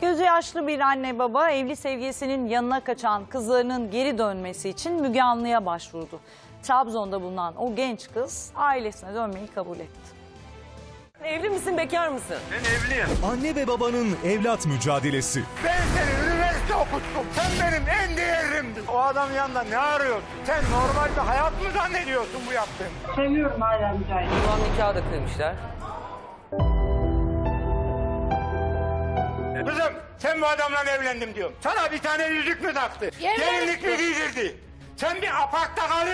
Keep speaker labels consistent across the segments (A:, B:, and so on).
A: Gözü yaşlı bir anne baba evli sevgilisinin yanına kaçan kızlarının geri dönmesi için Müge Anlı'ya başvurdu. Trabzon'da bulunan o genç kız ailesine dönmeyi kabul etti.
B: Evli misin, bekar mısın?
C: Ben evliyim.
D: Anne ve babanın evlat mücadelesi.
C: Ben seni üniversite okuttum. Sen benim en değerlimdin. O adam yanında ne arıyorsun? Sen normal bir hayat mı zannediyorsun bu yaptığın?
E: Seviyorum hala Mücahit.
B: Şu an nikahı da kıymışlar.
C: Kızım sen bu adamla evlendim diyorum. Sana bir tane yüzük mü taktı? Gelinlik mi giydirdi? Sen bir apakta kalıyorsun.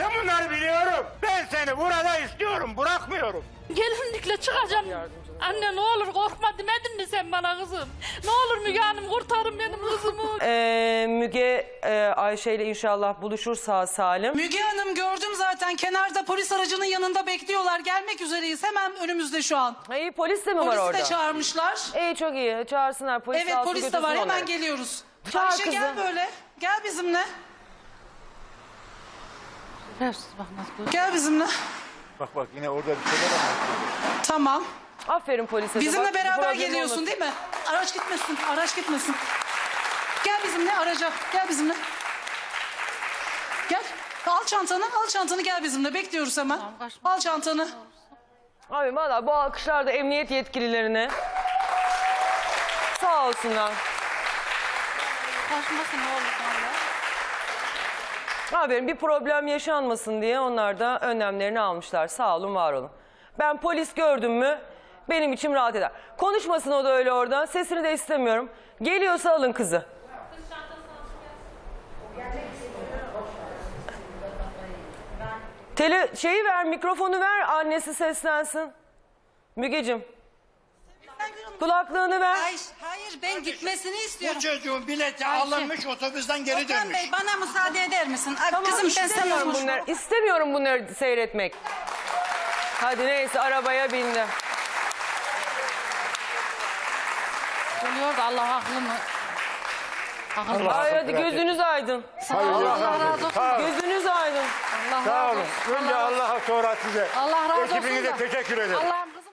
C: Ben bunları biliyorum. Ben seni burada istiyorum. Bırakmıyorum.
F: Gelinlikle çıkacağım. Anne ne olur korkma demedin mi sen bana kızım? Ne olur Müge Hanım kurtarın benim kızımı.
B: Ee, Müge e, Ayşe ile inşallah buluşur sağ salim.
G: Müge Hanım gördüm zaten kenarda polis aracının yanında bekliyorlar. Gelmek üzereyiz hemen önümüzde şu an.
B: İyi polis de mi var
G: Polisi
B: orada?
G: de çağırmışlar.
B: İyi çok iyi. Çağırsınlar polis
G: evet
B: alsın
G: polis de
B: götürsün
G: var hemen
B: onları.
G: geliyoruz.
B: Çağır
G: Ayşe gel
B: kızı.
G: böyle. Gel bizimle. Gel bizimle.
C: Bak bak yine orada bir şeyler anlatıyor.
G: Tamam.
B: Aferin polise de.
G: Bizimle
B: Bak,
G: beraber
B: problem
G: geliyorsun
B: olmasın.
G: değil mi? Araç gitmesin. Araç gitmesin. Gel bizimle araca. Gel bizimle. Gel. Al çantanı, al çantanı gel bizimle. Bekliyoruz hemen. Al çantanı.
B: Abi valla bu alkışlar da emniyet yetkililerine. Sağ olsunlar.
F: Kaçmasın ne olur Allah.
B: Aferin bir problem yaşanmasın diye onlar da önlemlerini almışlar. Sağ olun var olun. Ben polis gördüm mü benim içim rahat eder. Konuşmasın o da öyle orada. Sesini de istemiyorum. Geliyorsa alın kızı. Tele şeyi ver, mikrofonu ver, annesi seslensin. Mügecim. Kulaklığını ver.
H: Hayır, hayır ben gitmesini
C: Bu
H: istiyorum.
C: çocuğun bileti alınmış otobüsten geri
H: Okan
C: dönmüş.
H: Bey bana müsaade eder misin? Ay,
B: Tamam
H: Kızım ben sana
B: istemiyorum bunları. İstemiyorum bunları seyretmek. Hadi neyse arabaya bindi.
F: Geliyor da Allah aklını. Aklını.
B: Ay hadi gözünüz aydın.
C: Hayır,
F: Allah razı olsun.
C: Sağ olun.
B: Gözünüz aydın.
F: Allah
C: Sağ
F: razı
C: olun.
F: olsun.
C: Önce Allah'a sonra size.
F: Allah razı olsun.
C: Ekibinize
F: da.
C: teşekkür ederim.
F: Allah